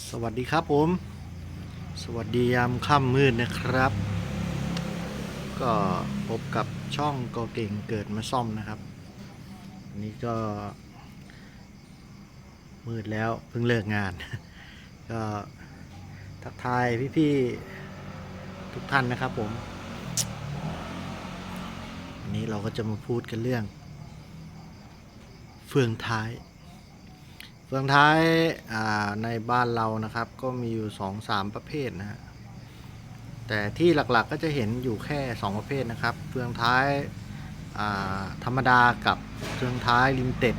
สวัสดีครับผม สวัสดียามค่ำมืดนะครับ ก็พบกับช่องกอเก่งเกิดมาซ่อมนะครับอันนี้ก็ มืดแล้วเพิ่งเลิกงาน ก็ทักทายพี่ๆทุกท่านนะครับผมวันนี้เราก็จะมาพูดกันเรื่อง เฟืองท้าย ฟืองท้ายาในบ้านเรานะครับ ก็มีอยู่สองสามประเภทนะฮะแต่ที่หลักๆก็จะเห็นอยู่แค่สองประเภทนะครับ เฟืองท้ายาธรรมดากับเฟืองท้ายลิมิเต็ด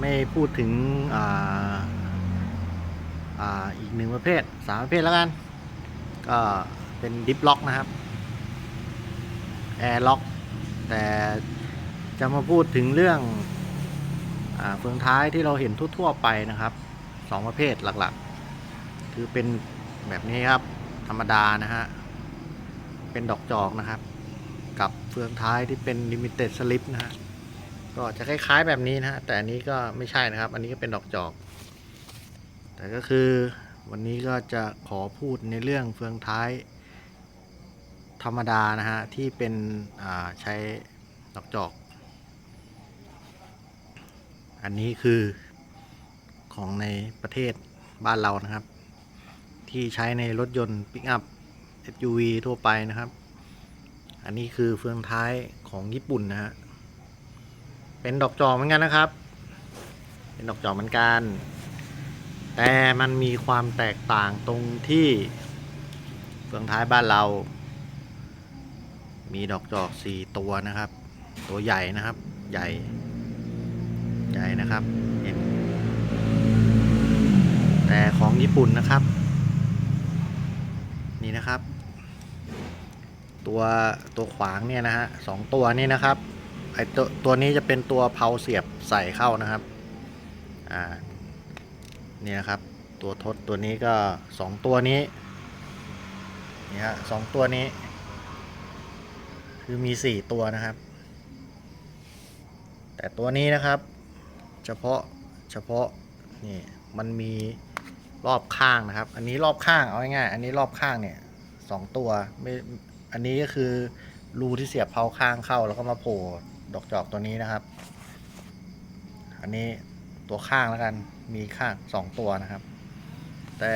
ไม่พูดถึงออีกหนึ่งประเภทสามประเภทแล้วกัน ก็เป็นดิฟล็อกนะครับแอร์ล็อกแต่จะมาพูดถึงเรื่อง เฟืองท้ายที่เราเห็นทั่วๆไปนะครับสองประเภทหลักๆ คือเป็นแบบนี้ครับธรรมดานะฮะเป็นดอกจอกนะครับ กับเฟืองท้ายที่เป็นลิมิเต็ดสลิปนะฮะก็จะคล้ายๆแบบนี้นะฮะแต่อันนี้ก็ไม่ใช่นะครับ อันนี้ก็เป็นดอกจอก แต่ก็คือวันนี้ก็จะขอพูดในเรื่องเฟืองท้าย ธรรมดานะฮะที่เป็นใช้ดอกจอก อันนี้คือของในประเทศบ้านเรานะครับ ที่ใช้ในรถยนต์ปิกอัพ SUV ทั่วไปนะครับ อันนี้คือเฟืองท้ายของญี่ปุ่นนะฮะเป็นดอกจอกเหมือนกันนะครับ เป็นดอกจอกเหมือนกัน แต่มันมีความแตกต่างตรงที่เฟืองท้ายบ้านเรา มีดอกจอก4ตัวนะครับ ตัวใหญ่นะครับ ใหญ่ ใหญ่นะครับเห็นแต่ของญี่ปุ่นนะครับ นี่นะครับ ตัวตัวขวางเนี่ยนะฮะสองตัวนี้นะครับไอตัวตัวนี้จะเป็นตัวเพาเสียบใส่เข้านะครับอ่านี่นะครับตัวทดตัวนี้ก็สองตัวนี้นี่ฮะสองตัวนี้ คือมีสี่ตัวนะครับ แต่ตัวนี้นะครับ เฉพาะเฉพาะนี่มันมีรอบข้างนะครับ อันนี้รอบข้างเอาง่ายๆอันนี้รอบข้างเนี่ยสองตัวไม่อันนี้ก็คือรูที่เสียบเพาข้างเข้าแล้วก็มาโผล่ดอกจอกตัวนี้นะครับ อันนี้ตัวข้างแล้วกันมีข้างสองตัวนะครับ แต่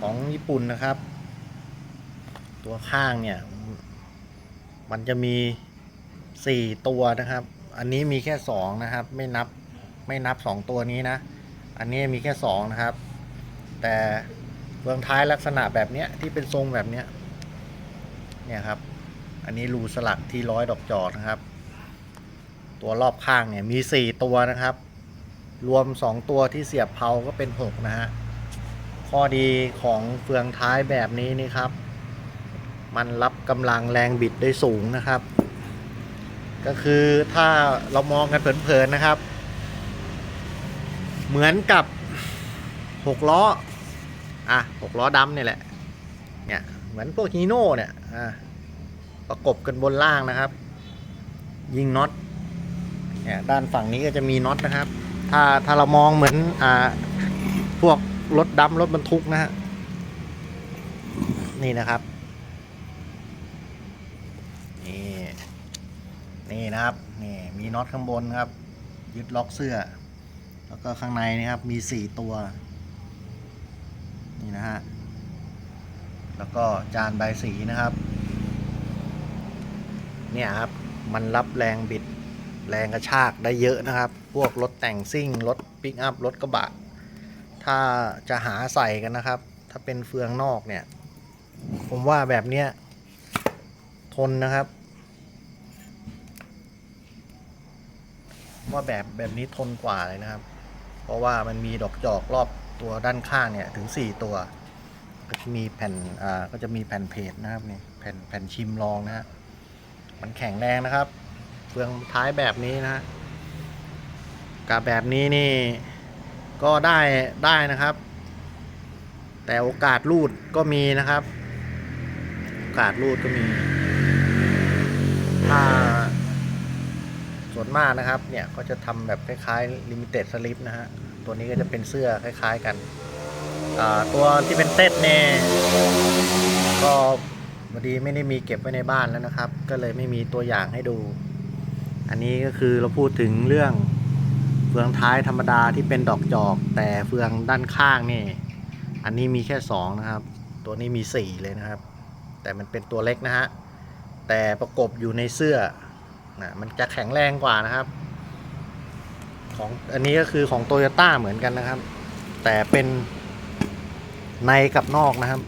ของญี่ปุ่นนะครับ ตัวข้างเนี่ย มันจะมีสี่ตัวนะครับ อันนี้มีแค่สองนะครับ ไม่นับ ไม่นับสองตัวนี้นะ อันนี้มีแค่สองนะครับ แต่เฟืองท้ายลักษณะแบบเนี้ยที่เป็นทรงแบบเนี้ยเนี่ยครับ อันนี้รูสลักที่ร้อยดอกจอกนะครับ ตัวรอบข้างเนี่ยมีสี่ตัวนะครับ รวมสองตัวที่เสียบเพาก็เป็นหกนะฮะข้อดีของเฟืองท้ายแบบนี้นี่ครับ มันรับกำลังแรงบิดได้สูงนะครับ ก็คือถ้าเรามองกันเผินๆนะครับ เหมือนกับหกล้อ อะหกล้อดำเนี่ยแหละ เนี่ยเหมือนพวกฮีโน่เนี่ย อะประกบกันบนล่างนะครับ ยิงน็อต เนี่ยด้านฝั่งนี้ก็จะมีน็อตนะครับ ถ้าถ้าเรามองเหมือน อ่า พวกรถดำรถบรรทุกนะฮะ นี่นะครับ นี่ นี่นะครับ นี่มีน็อตข้างบนครับ ยึดล็อกเสื้อ แล้วก็ข้างในนี่ครับมีสี่ตัว นี่นะฮะ แล้วก็จานใบสีนะครับ เนี่ยครับ มันรับแรงบิดแรงกระชากได้เยอะนะครับ พวกรถแต่งซิ่ง รถปิกอัพ รถกระบะ ถ้าจะหาใส่กันนะครับ ถ้าเป็นเฟืองนอกเนี่ย ผมว่าแบบเนี้ยทนนะครับ ว่าแบบแบบนี้ทนกว่าเลยนะครับ เพราะว่ามันมีดอกจอกรอบตัวด้านข้างเนี่ยถึง 4 ตัว ก็จะมีแผ่นอ่าก็จะมีแผ่นเพจนะครับนี่แผ่นแผ่นชิมลองนะฮะมันแข็งแรงนะครับ เฟืองท้ายแบบนี้นะฮะกับแบบนี้นี่ก็ได้ได้นะครับ แต่โอกาสรูดก็มีนะครับ โอกาสรูดก็มี ถ้าส่วน มากนะครับ เนี่ยก็จะทำแบบคล้ายๆ limited slip นะฮะ ตัวนี้ก็จะเป็นเสื้อคล้ายๆกัน ตัวที่เป็นเต็ดเนี่ยก็พอดีไม่ได้มีเก็บไว้ในบ้านแล้วนะครับ ก็เลยไม่มีตัวอย่างให้ดู อันนี้ก็คือเราพูดถึงเรื่องเฟืองท้ายธรรมดาที่เป็นดอกจอก แต่เฟืองด้านข้างนี่ อันนี้มีแค่สองนะครับ ตัวนี้มีสี่เลยนะครับ แต่มันเป็นตัวเล็กนะฮะแต่ประกบอยู่ในเสื้อ นะมันจะแข็งแรงกว่านะครับ ของอันนี้ก็คือของโตโยต้าเหมือนกันนะครับ แต่เป็นในกับนอกนะครับ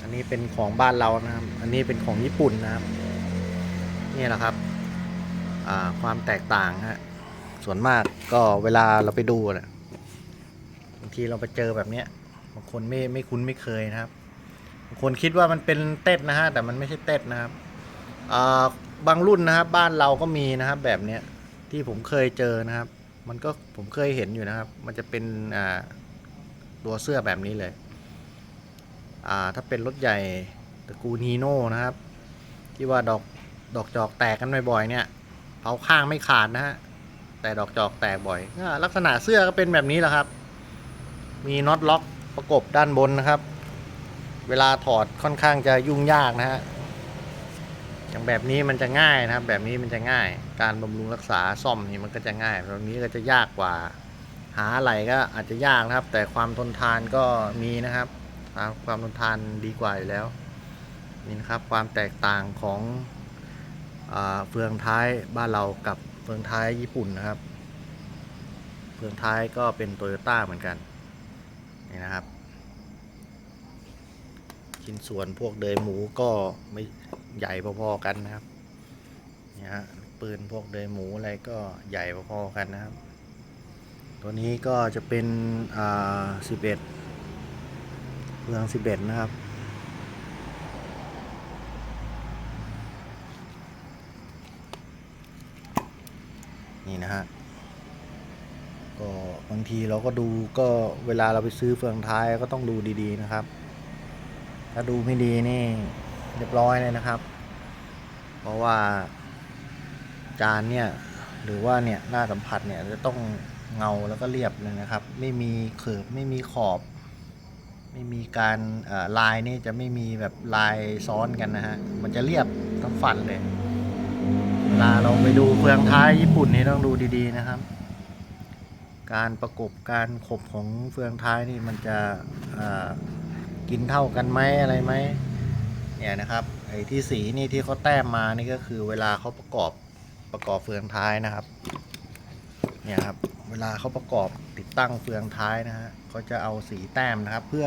อันนี้เป็นของบ้านเรานะครับ อันนี้เป็นของญี่ปุ่นนะครับ นี่แหละครับความแตกต่างฮะส่วนมากก็เวลาเราไปดูเนี่ยบางทีเราไปเจอแบบเนี้ยบางคนไม่ไม่คุ้นไม่เคยนะครับบางคนคิดว่ามันเป็นเต็ดนะฮะแต่มันไม่ใช่เต็ดนะครับอ่า บางรุ่นนะครับ บ้านเราก็มีนะครับ แบบเนี้ยที่ผมเคยเจอนะครับ มันก็ผมเคยเห็นอยู่นะครับ มันจะเป็นอ่าตัวเสื้อแบบนี้เลย อ่า ถ้าเป็นรถใหญ่ตระกูลฮีโน่นะครับ ที่ว่าดอกดอกจอกแตกกันบ่อยๆเนี่ยเผาข้างไม่ขาดนะฮะแต่ดอกจอกแตกบ่อยลักษณะเสื้อก็เป็นแบบนี้แหละครับ มีน็อตล็อกประกบด้านบนนะครับ เวลาถอดค่อนข้างจะยุ่งยากนะฮะ อย่างแบบนี้มันจะง่ายนะครับ แบบนี้มันจะง่าย การบำรุงรักษาซ่อมนี่มันก็จะง่ายแบบนี้ก็จะยากกว่า หาอะไรก็อาจจะยากนะครับ แต่ความทนทานก็มีนะครับ ความทนทานดีกว่าอยู่แล้วนี่นะครับความแตกต่างของอเฟืองท้ายบ้านเรากับเฟืองท้ายญี่ปุ่นนะครับ เฟืองท้ายก็เป็นโตโยต้าเหมือนกันนี่นะครับ ชิ้นส่วนพวกเดยหมูก็ไม่ ใหญ่พอๆกันนะครับนี่ฮะปืนพวกเดยหมูอะไรก็ใหญ่พอๆกันนะครับ ตัวนี้ก็จะเป็นอ่า11เมืองสิบเอ็ดนะครับนี่นะฮะก็บางทีเราก็ดูก็เวลาเราไปซื้อเฟืองท้ายก็ต้องดูดีๆนะครับ ถ้าดูไม่ดีนี่ เรียบร้อยเลยนะครับ เพราะว่า จานเนี่ยหรือว่าเนี่ยหน้าสัมผัสเนี่ยจะต้องเงาแล้วก็เรียบเลยนะครับ ไม่มีเขิบไม่มีขอบ ไม่มีการลายนี่จะไม่มีแบบลายซ้อนกันนะฮะมันจะเรียบทั้งฝันเลยเวลาเราไปดูเฟืองท้ายญี่ปุ่นนี่ต้องดูดีๆนะครับ การประกบการขบของเฟืองท้ายนี่มันจะกินเท่ากันไหมอะไรไหม เนี่ยนะครับไอ้ที่สีนี่ที่เขาแต้มมานี่ก็คือเวลาเขาประกอบประกอบเฟืองท้ายนะครับ เนี่ยครับเวลาเขาประกอบติดตั้งเฟืองท้ายนะฮะเขาจะเอาสีแต้มนะครับ เพื่อ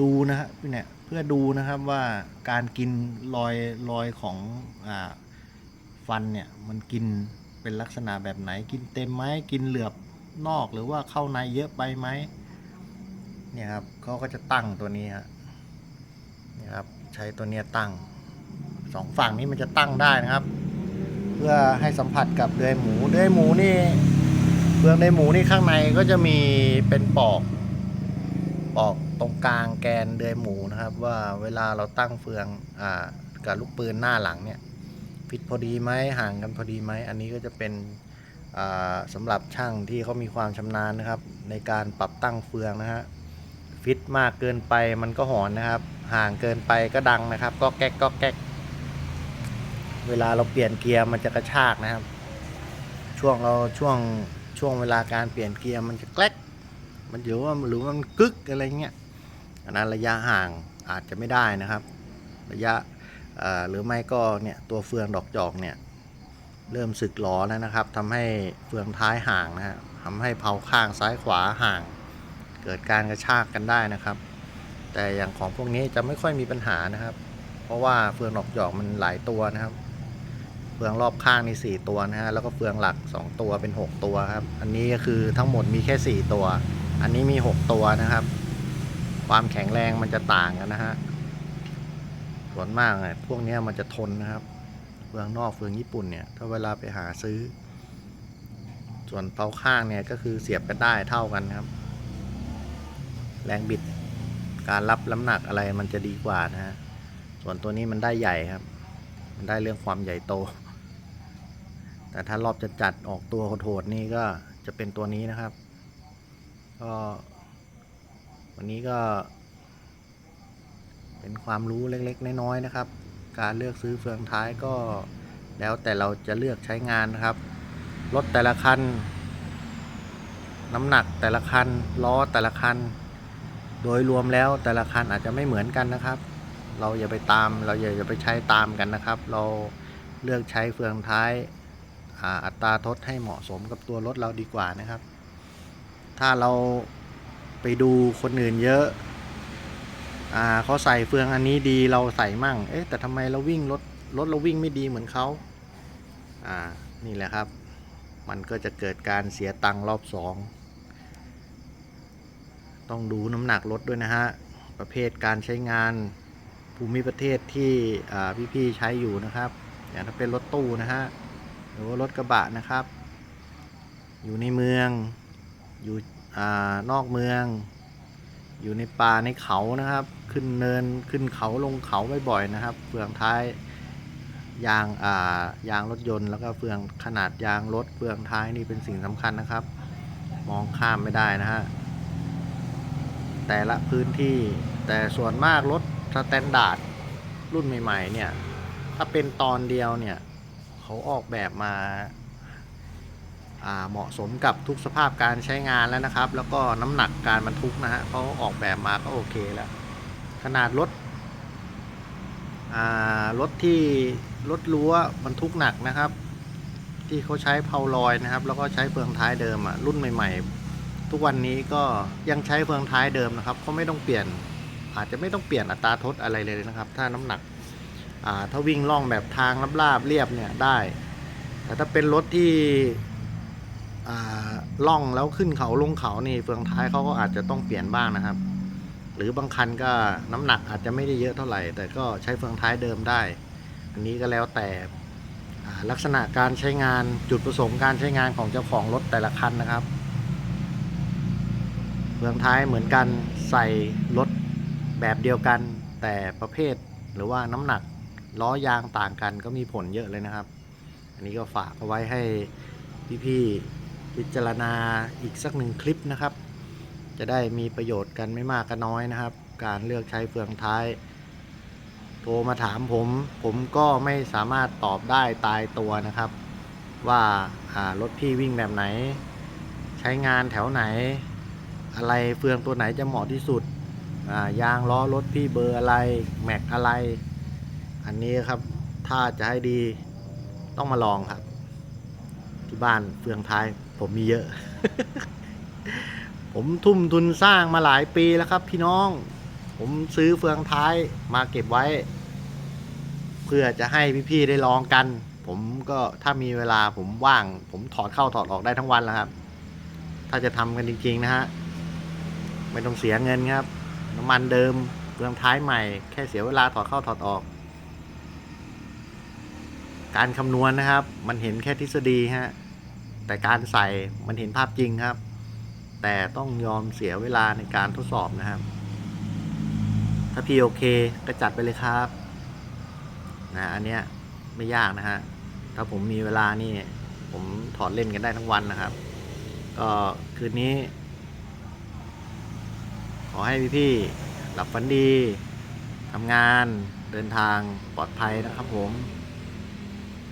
ดูนะฮะเนี่ยเพื่อดูนะครับว่าการกินรอยรอยของอ่าฟันเนี่ยมันกินเป็นลักษณะแบบไหนกินเต็มไหมกินเหลือบนอกหรือว่าเข้าในเยอะไปไหมเนี่ยครับเขาก็จะตั้งตัวนี้ฮะเนี่ยครับ ใช้ตัวเนี้ยตั้งสองฝั่งนี้มันจะตั้งได้นะครับ เพื่อให้สัมผัสกับเดือยหมูเดือยหมูนี่เปลืองเดือยหมูนี่ข้างในก็จะมีเป็นปอกปอกตรงกลางแกนเดือยหมูนะครับ ว่าเวลาเราตั้งเฟืองอ่ากับลูกปืนหน้าหลังเนี่ยฟิตพอดีไหมห่างกันพอดีไหมอันนี้ก็จะเป็นสำหรับช่างที่เขามีความชำนาญนะครับ ในการปรับตั้งเฟืองนะฮะ ฟิตมากเกินไปมันก็หอนนะครับ ห่างเกินไปก็ดังนะครับ ก็แก๊กก็แก๊ก เวลาเราเปลี่ยนเกียร์มันจะกระชากนะครับ ช่วงเราช่วงช่วงเวลาการเปลี่ยนเกียร์มันจะแกลกมันอยู่ว่าหรือว่ามันกึกอะไรเงี้ยอันนั้นระยะห่างอาจจะไม่ได้นะครับ ระยะหรือไม่ก็เนี่ยตัวเฟืองดอกจอกเนี่ยเริ่มสึกหลอแล้วนะครับทำให้เฟืองท้ายห่างนะฮะทำให้เผาข้างซ้ายขวาห่าง เกิดการกระชากกันได้นะครับ แต่อย่างของพวกนี้จะไม่ค่อยมีปัญหานะครับ เพราะว่าเฟืองดอกจอกมันหลายตัวนะครับ เฟืองรอบข้างนี่สี่ตัวนะฮะแล้วก็เฟืองหลักสองตัวเป็นหกตัวครับ อันนี้ก็คือทั้งหมดมีแค่สี่ตัว อันนี้มีหกตัวนะครับ ความแข็งแรงมันจะต่างกันนะฮะส่วนมากเนี่ยพวกนี้มันจะทนนะครับ เฟืองนอกเฟืองญี่ปุ่นเนี่ยถ้าเวลาไปหาซื้อ ส่วนเผาข้างเนี่ยก็คือเสียบกันได้เท่ากันครับ แรงบิด การรับน้ำหนักอะไรมันจะดีกว่านะฮะ ส่วนตัวนี้มันได้ใหญ่ครับ มันได้เรื่องความใหญ่โต แต่ถ้ารอบจะจัดออกตัวโหดๆนี่ก็จะเป็นตัวนี้นะครับ ก็วันนี้ก็ เป็นความรู้เล็กๆ น้อยๆนะครับ การเลือกซื้อเฟืองท้ายก็ แล้วแต่เราจะเลือกใช้งานนะครับ รถแต่ละคันน้ำหนักแต่ละคันล้อแต่ละคัน โดยรวมแล้วแต่ละคันอาจจะไม่เหมือนกันนะครับ เราอย่าไปตามเราอย่าอย่าไปใช้ตามกันนะครับ เราเลือกใช้เฟืองท้ายอ่าอัตราทดให้เหมาะสมกับตัวรถเราดีกว่านะครับ ถ้าเราไปดูคนอื่นเยอะอ่าเขาใส่เฟืองอันนี้ดีเราใส่มั่ง เอ๊ะแต่ทำไมเราวิ่งรถรถเราวิ่งไม่ดีเหมือนเขาอ่านี่แหละครับ มันก็จะเกิดการเสียตังค์รอบสอง ต้องดูน้ำหนักรถด้วยนะฮะ ประเภทการใช้งานภูมิประเทศที่พี่ๆใช้อยู่นะครับ อย่างถ้าเป็นรถตู้นะฮะ หรือว่ารถกระบะนะครับ อยู่ในเมือง อยู่อนอกเมือง อยู่ในป่าในเขานะครับ ขึ้นเนินขึ้นเขาลงเขาบ่อยๆนะครับ เฟืองท้ายยางอ่ายางรถยนต์แล้วก็เฟืองขนาดยางรถเฟืองท้ายนี่เป็นสิ่งสำคัญนะครับ มองข้ามไม่ได้นะฮะ แต่ละพื้นที่ แต่ส่วนมากรถสแตนดาร์ดรุ่นใหม่ ๆ เนี่ย ถ้าเป็นตอนเดียวเนี่ย เขาออกแบบมาาเหมาะสมกับทุกสภาพการใช้งานแล้วนะครับ แล้วก็น้ำหนักการบรรทุกนะฮะเขาออกแบบมาก็โอเคแล้ว ขนาดรถรถที่รถรั้วบรรทุกหนักนะครับ ที่เขาใช้เพาลอยนะครับ แล้วก็ใช้เฟืองท้ายเดิมอะรุ่นใหม่ ๆ ทุกวันนี้ก็ยังใช้เฟืองท้ายเดิมนะครับเขาไม่ต้องเปลี่ยน อาจจะไม่ต้องเปลี่ยนอัตราทดอะไรเลยนะครับ ถ้าน้ำหนักถ้าวิ่งล่องแบบทางราบๆเรียบเนี่ยได้ แต่ถ้าเป็นรถที่ล่องแล้วขึ้นเขาลงเขานี่เฟืองท้ายเขาก็อาจจะต้องเปลี่ยนบ้างนะครับ หรือบางคันก็น้ำหนักอาจจะไม่ได้เยอะเท่าไหร่ แต่ก็ใช้เฟืองท้ายเดิมได้ อันนี้ก็แล้วแต่ลักษณะการใช้งานจุดประสงค์การใช้งานของเจ้าของรถแต่ละคันนะครับ เฟืองท้ายเหมือนกันใส่รถแบบเดียวกัน แต่ประเภทหรือว่าน้ำหนักล้อยางต่างกันก็มีผลเยอะเลยนะครับ อันนี้ก็ฝากเอาไว้ให้พี่ๆพิจารณาอีกสักหนึ่งคลิปนะครับ จะได้มีประโยชน์กันไม่มากก็น้อยนะครับ การเลือกใช้เฟืองท้าย โทรมาถามผม ผมก็ไม่สามารถตอบได้ตายตัวนะครับ ว่าอ่ารถพี่วิ่งแบบไหน ใช้งานแถวไหน อะไรเฟืองตัวไหนจะเหมาะที่สุดยางล้อรถพี่เบอร์อะไรแม็กอะไร อันนี้ครับถ้าจะให้ดีต้องมาลองครับ ที่บ้านเฟืองท้ายผมมีเยอะ ผมทุ่มทุนสร้างมาหลายปีแล้วครับ พี่น้อง ผมซื้อเฟืองท้ายมาเก็บไว้ เพื่อจะให้พี่ๆได้ลองกัน ผมก็ถ้ามีเวลาผมว่าง ผมถอดเข้าถอดออกได้ทั้งวันแล้วครับ ถ้าจะทำกันจริง ๆ นะฮะ ไม่ต้องเสียเงินครับ น้ำมันเดิมเฟืองท้ายใหม่ แค่เสียเวลาถอดเข้าถอดออก การคำนวณนะครับ มันเห็นแค่ทฤษฎีฮะ แต่การใส่มันเห็นภาพจริงครับ แต่ต้องยอมเสียเวลาในการทดสอบนะครับ ถ้าพี่โอเคก็จัดไปเลยครับ นะอันเนี้ยไม่ยากนะฮะ ถ้าผมมีเวลานี่ ผมถอดเล่นกันได้ทั้งวันนะครับ ก็คืนนี้ ขอให้พี่ๆหลับฝันดีทำงานเดินทางปลอดภัยนะครับผม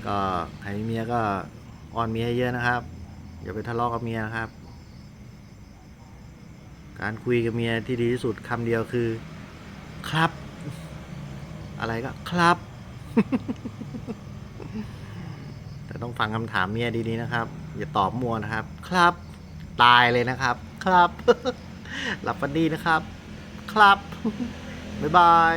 ก็ใครมีเมียก็อ้อนเมียเยอะนะครับ อย่าไปทะเลาะกับเมียนะครับ การคุยกับเมียที่ดีที่สุดคำเดียวคือ ครับ อะไรก็ครับ แต่ต้องฟังคำถามเมียดีๆนะครับ อย่าตอบมัวนะครับ ครับ ตายเลยนะครับ ครับ หลับฝันดีนะครับ ครับ บ๊ายบาย